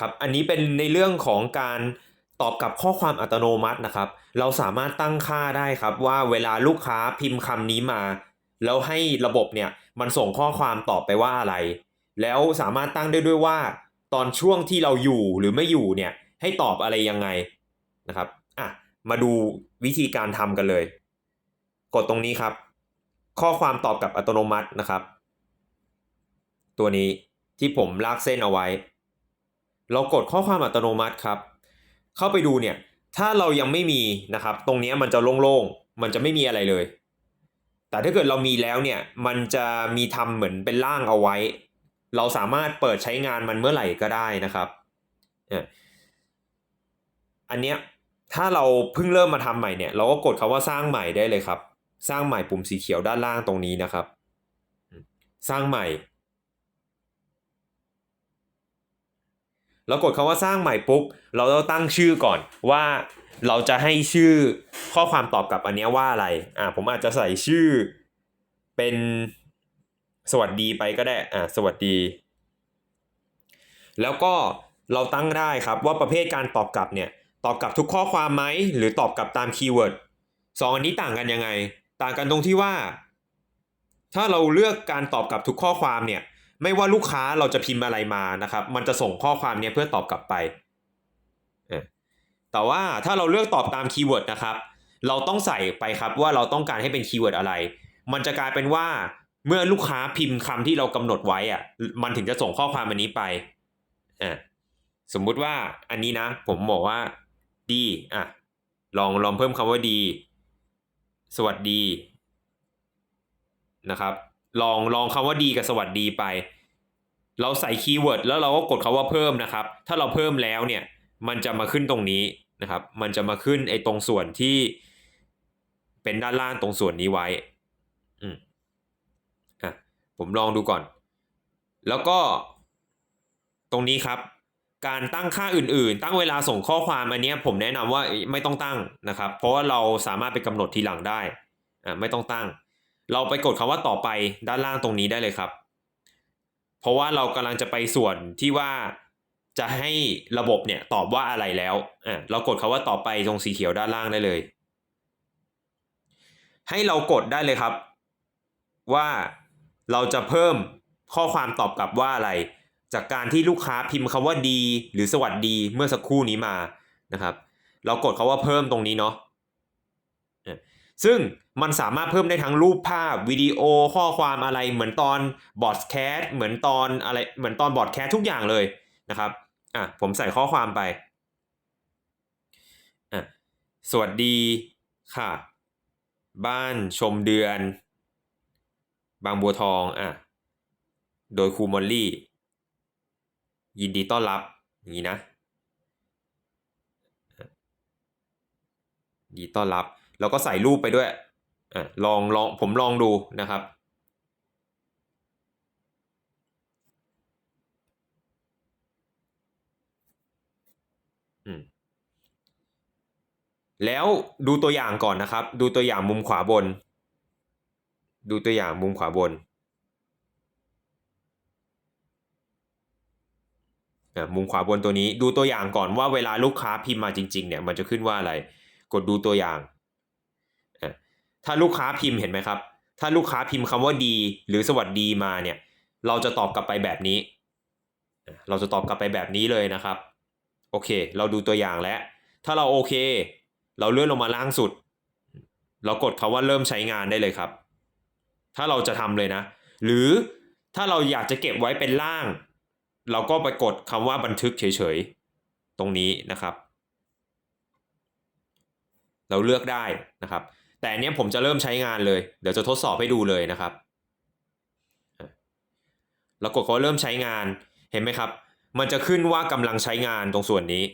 ครับอันนี้เป็นในเรื่องของการตอบกับข้อความอัตโนมัตินะครับ เราสามารถตั้งค่าได้ครับว่าเวลาลูกค้าพิมพ์คำนี้มา แล้วให้ระบบเนี่ยมันส่งข้อความตอบไปว่าอะไร แล้วสามารถตั้งได้ด้วยว่า ตอนช่วงที่เราอยู่หรือไม่อยู่เนี่ยให้ตอบอะไรยังไงนะครับอะมาดูวิธีการทำกันเลย กดตรงนี้ครับ ข้อความตอบกับอัตโนมัตินะครับ ตัวนี้ที่ผมลากเส้นเอาไว้ เรากดข้อความอัตโนมัติครับ เข้าไปดูเนี่ย ถ้าเรายังไม่มีนะครับ ตรงนี้มันจะโล่งๆ มันจะไม่มีอะไรเลย แต่ถ้าเกิดเรามีแล้วเนี่ย มันจะมีทำเหมือนเป็นร่างเอาไว้ เราสามารถเปิดใช้งานมันเมื่อไหร่ก็ได้นะครับ อันเนี้ยถ้าเราเพิ่งเริ่มมาทำใหม่เนี่ย เราก็กดคาว่าสร้างใหม่ได้เลยครับ สร้างใหม่ปุ่มสีเขียวด้านล่างตรงนี้นะครับ สร้างใหม่ เรากดคาว่าสร้างใหม่ปุ๊บ เราต้องตั้งชื่อก่อนว่าเราจะให้ชื่อข้อความตอบกลับอันนี้ว่าอะไร อ่าผมอาจจะใส่ชื่อเป็นสวัสดีไปก็ได้ อ่าสวัสดี แล้วก็เราตั้งได้ครับว่าประเภทการตอบกลับเนี่ยตอบกลับทุกข้อความไหมหรือตอบกลับตามคีย์เวิร์ดสองอันนี้ต่างกันยังไง ต่างกันตรงที่ว่า ถ้าเราเลือกการตอบกลับทุกข้อความเนี่ย ไม่ว่าลูกค้าเราจะพิมพ์อะไรมานะครับ มันจะส่งข้อความนี้เพื่อตอบกลับไป แต่ว่าถ้าเราเลือกตอบตามคีย์เวิร์ดนะครับ เราต้องใส่ไปครับว่าเราต้องการให้เป็นคีย์เวิร์ดอะไร มันจะกลายเป็นว่าเมื่อลูกค้าพิมพ์คำที่เรากำหนดไว้อะมันถึงจะส่งข้อความอันนี้ไปอ่าสมมุติว่าอันนี้นะ ผมบอกว่าดีอะลองลองเพิ่มคำว่าดี สวัสดีนะครับ ลองลองคำว่าดีกับสวัสดีไป เราใส่คีย์เวิร์ดแล้วเราก็กดคาว่าเพิ่มนะครับ ถ้าเราเพิ่มแล้วเนี่ย มันจะมาขึ้นตรงนี้นะครับ มันจะมาขึ้นไอ้ตรงส่วนที่เป็นด้านล่างตรงส่วนนี้ไว้ อืมอะ ผมลองดูก่อน แล้วก็ ตรงนี้ครับ การตั้งค่าอื่นๆ ตั้งเวลาส่งข้อความอันนี้ผมแนะนำว่าไม่ต้องตั้งนะครับ เพราะว่าเราสามารถไปกำหนดทีหลังได้ อ่าไม่ต้องตั้ง เราไปกดคำว่าต่อไปด้านล่างตรงนี้ได้เลยครับ เพราะว่าเรากำลังจะไปส่วนที่ว่าจะให้ระบบเนี่ยตอบว่าอะไรแล้วอ่าเรากดคำว่าต่อไปตรงสีเขียวด้านล่างได้เลย ให้เรากดได้เลยครับ ว่าเราจะเพิ่มข้อความตอบกลับว่าอะไร จากการที่ลูกค้าพิมพ์คำว่าดี หรือสวัสดีเมื่อสักครู่นี้มานะครับ เรากดคาว่าเพิ่มตรงนี้เนาะ ซึ่งมันสามารถเพิ่มได้ทั้งรูปภาพวิดีโอข้อความอะไรเหมือนตอนบอดแคสเหมือนตอนอะไรเหมือนตอนบอดแคสทุกอย่างเลยนะครับอะผมใส่ข้อความไปอะสวัสดีค่ะ บ้านชมเดือน บางบัวทองอะโดยครูมอลลี่ ยินดีต้อนรับอย่างนี้นะยินดีต้อนรับ แล้วก็ใส่รูปไปด้วยอะลองลองผมลองดูนะครับอืมแล้วดูตัวอย่างก่อนนะครับ ดูตัวอย่างมุมขวาบน ดูตัวอย่างมุมขวาบนอะมุมขวาบนตัวนี้ ดูตัวอย่างก่อนว่าเวลาลูกค้าพิมพ์มาจริง ๆ เนี่ยมันจะขึ้นว่าอะไร กดดูตัวอย่าง ถ้าลูกค้าพิมพ์เห็นไหมครับ ถ้าลูกค้าพิมพ์คำว่าดี หรือสวัสดีมาเนี่ย เราจะตอบกลับไปแบบนี้ เราจะตอบกลับไปแบบนี้เลยนะครับ โอเค เราดูตัวอย่างแล้ว ถ้าเราโอเค เราเลื่อนลงมาล่างสุด เรากดคาว่าเริ่มใช้งานได้เลยครับ ถ้าเราจะทำเลยนะ หรือถ้าเราอยากจะเก็บไว้เป็นล่าง เราก็ไปกดคำว่าบันทึกเฉยๆ ตรงนี้นะครับ เราเลือกได้นะครับ แต่อันเนี้ยผมจะเริ่มใช้งานเลย เดี๋ยวจะทดสอบให้ดูเลยนะครับเรากดคำว่าเริ่มใช้งานเห็นไหมครับ มันจะขึ้นว่ากำลังใช้งานตรงส่วนนี้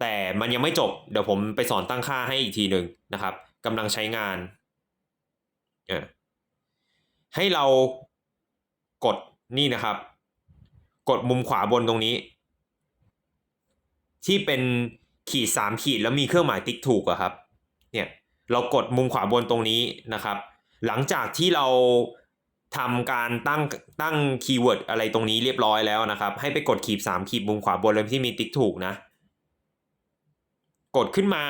แต่มันยังไม่จบ เดี๋ยวผมไปสอนตั้งค่าให้อีกทีหนึ่งนะครับกำลังใช้งานอ่าให้เรากดนี่นะครับ กดมุมขวาบนตรงนี้ ที่เป็นขีดสามขีดแล้วมีเครื่องหมายติ๊กถูกอะครับ เนี่ย เรากดมุมขวาบนตรงนี้นะครับ หลังจากที่เราทำการตั้งตั้งคีย์เวิร์ดอะไรตรงนี้เรียบร้อยแล้วนะครับ ให้ไปกดขีด 3 ขีดมุมขวาบนเลยที่มีติ๊กถูกนะ กดขึ้นมา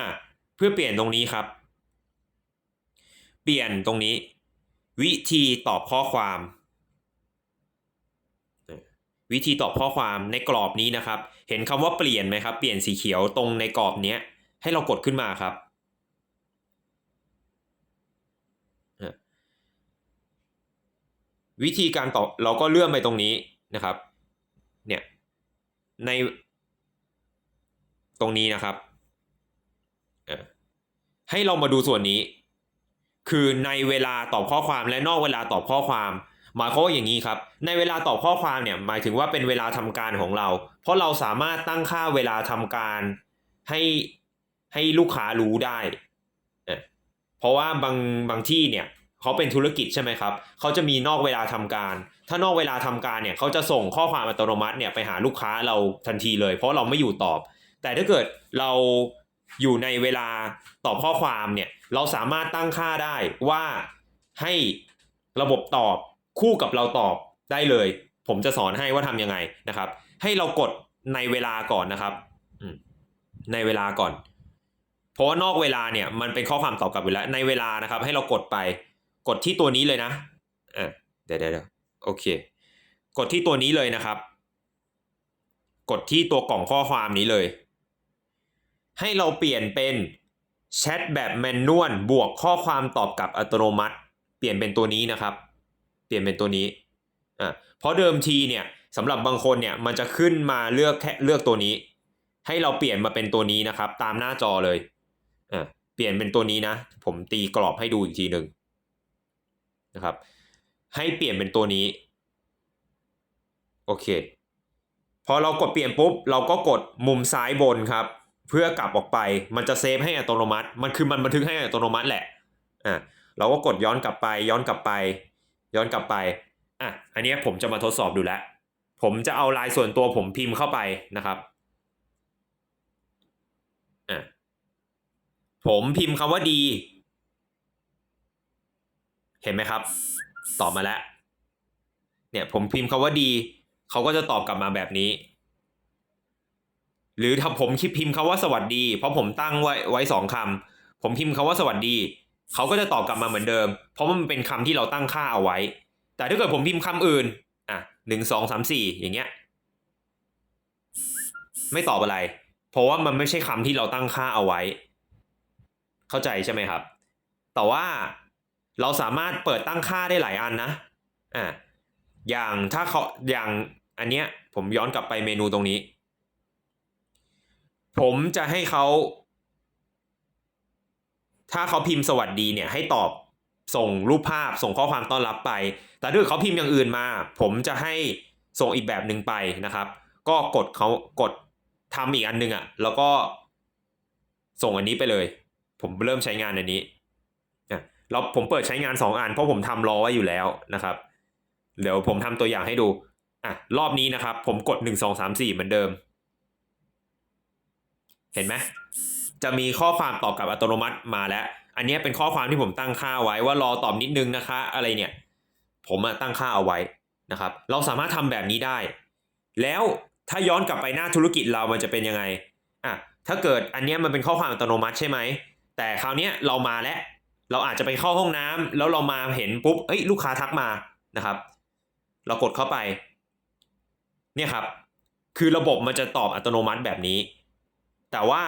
เพื่อเปลี่ยนตรงนี้ครับ เปลี่ยนตรงนี้ วิธีตอบข้อความ วิธีตอบข้อความในกรอบนี้นะครับ เห็นคำว่าเปลี่ยนไหมครับ เปลี่ยนสีเขียวตรงในกรอบเนี้ยให้เรากดขึ้นมาครับ วิธีการตอบเราก็เลื่อนไปตรงนี้นะครับ เนี่ย ในตรงนี้นะครับ ให้เรามาดูส่วนนี้ คือในเวลาตอบข้อความและนอกเวลาตอบข้อความหมายความว่าอย่างนี้ครับ ในเวลาตอบข้อความเนี่ยหมายถึงว่าเป็นเวลาทำการของเรา เพราะเราสามารถตั้งค่าเวลาทำการให้ให้ลูกค้ารู้ได้ เพราะว่าบางบางที่เนี่ย เขาเป็นธุรกิจใช่ไหมครับเขาจะมีนอกเวลาทำการ ถ้านอกเวลาทำการเนี่ยเขาจะส่งข้อความอัตโนมัติเนี่ยไปหาลูกค้าเราทันทีเลย เพราะเราไม่อยู่ตอบ แต่ถ้าเกิดเราอยู่ในเวลาตอบข้อความเนี่ยเราสามารถตั้งค่าได้ว่าให้ระบบตอบคู่กับเราตอบได้เลย ผมจะสอนให้ว่าทำยังไงนะครับ ให้เรากดในเวลาก่อนนะครับในเวลาก่อน เพราะว่านอกเวลาเนี่ยมันเป็นข้อความตอบกลับอยู่แล้วในเวลานะครับ ให้เรากดไป กดที่ตัวนี้เลยนะอะเดี๋ยวเดี๋ยวเดี๋ยวโอเค กดที่ตัวนี้เลยนะครับ กดที่ตัวกล่องข้อความนี้เลย ให้เราเปลี่ยนเป็นแชทแบบแมนนวลบวกข้อความตอบกลับอัตโนมัติ เปลี่ยนเป็นตัวนี้นะครับ เปลี่ยนเป็นตัวนี้อะเพราะเดิมทีเนี่ยสำหรับบางคนเนี่ยมันจะขึ้นมาเลือกแค่เลือกตัวนี้ ให้เราเปลี่ยนมาเป็นตัวนี้นะครับ ตามหน้าจอเลยอะเปลี่ยนเป็นตัวนี้นะ ผมตีกรอบให้ดูอีกทีหนึ่ง นะครับ ให้เปลี่ยนเป็นตัวนี้ โอเค พอเรากดเปลี่ยนปุ๊บ เราก็กดมุมซ้ายบนครับ เพื่อกลับออกไป มันจะเซฟให้อัตโนมัติ มันคือมันบันทึกให้อัตโนมัติแหละ อะ เราก็กดย้อนกลับไป ย้อนกลับไป ย้อนกลับไป อะ อันนี้ผมจะมาทดสอบดูแล้ว ผมจะเอาลายส่วนตัวผมพิมพ์เข้าไปนะครับอะผมพิมพ์คำว่าดี เห็นไหมครับ ตอบมาแล้ว เนี่ยผมพิมพ์คำว่าดีเขาก็จะตอบกลับมาแบบนี้ หรือถ้าผมคิดพิมพ์คำว่าสวัสดี เพราะผมตั้งไว้ไว้สองคำผมพิมพ์คำว่าสวัสดีเขาก็จะตอบกลับมาเหมือนเดิม เพราะมันเป็นคำที่เราตั้งค่าเอาไว้ แต่ถ้าเกิดผมพิมพ์คำอื่น อะหนึ่งสองสามสี่อย่างเงี้ย ไม่ตอบอะไร เพราะว่ามันไม่ใช่คำที่เราตั้งค่าเอาไว้ เข้าใจใช่ไหมครับ แต่ว่า เราสามารถเปิดตั้งค่าได้หลายอันนะอ่าอย่างถ้าเขาอย่างอันเนี้ยผมย้อนกลับไปเมนูตรงนี้ ผมจะให้เขาถ้าเขาพิมพ์สวัสดีเนี่ยให้ตอบส่งรูปภาพส่งข้อความต้อนรับไป แต่ถ้าเขาพิมพ์อย่างอื่นมา ผมจะให้ส่งอีกแบบหนึ่งไปนะครับ ก็กดเขากดทำอีกอันหนึงอะ่ะแล้วก็ส่งอันนี้ไปเลย ผมเริ่มใช้งานอันนี้ เราผมเปิดใช้งานสองอัน เพราะผมทำรอไว้อยู่แล้วนะครับ เดี๋ยวผมทำตัวอย่างให้ดูอะรอบนี้นะครับ ผมกดหนึ่งสองสามสี่เหมือนเดิม เห็นไหมจะมีข้อความตอบกลับอัตโนมัติมาแล้ว อันนี้เป็นข้อความที่ผมตั้งค่าไว้ว่ารอตอบนิดนึงนะคะ อะไรเนี่ย ผมตั้งค่าเอาไว้นะครับ เราสามารถทำแบบนี้ได้ แล้วถ้าย้อนกลับไปหน้าธุรกิจเรามันจะเป็นยังไงอะถ้าเกิดอันนี้มันเป็นข้อความอัตโนมัติใช่ไหมแต่คราวนี้เรามาแล้ว เราอาจจะไปเข้าห้องน้ำแล้วเรามาเห็นปุ๊บเอ้ยลูกค้าทักมานะครับ เรากดเข้าไปเนี่ยครับ คือระบบมันจะตอบอัตโนมัติแบบนี้ แต่ว่า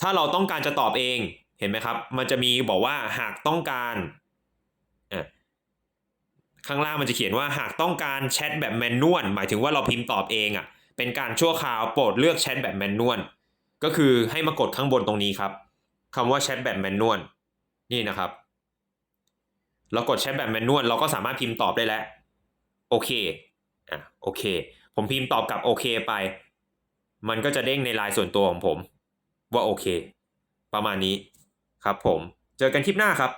ถ้าเราต้องการจะตอบเองเห็นไหมครับ มันจะมีบอกว่าหากต้องการข้างล่างมันจะเขียนว่าหากต้องการแชทแบบแมนนวลหมายถึงว่าเราพิมพ์ตอบเองอะ เป็นการชั่วคราวโปรดเลือกแชทแบบแมนนวลก็คือให้มากดข้างบนตรงนี้ครับคำว่าแชทแบบแมนนวลนี่นะครับ เรากดแชทแบบแมนนวลเราก็สามารถพิมพ์ตอบได้แล้วโอเคอะโอเค ผมพิมพ์ตอบกับโอเคไป มันก็จะเด้งในไลน์ส่วนตัวของผม ว่าโอเค ประมาณนี้ครับผม เจอกันคลิปหน้าครับ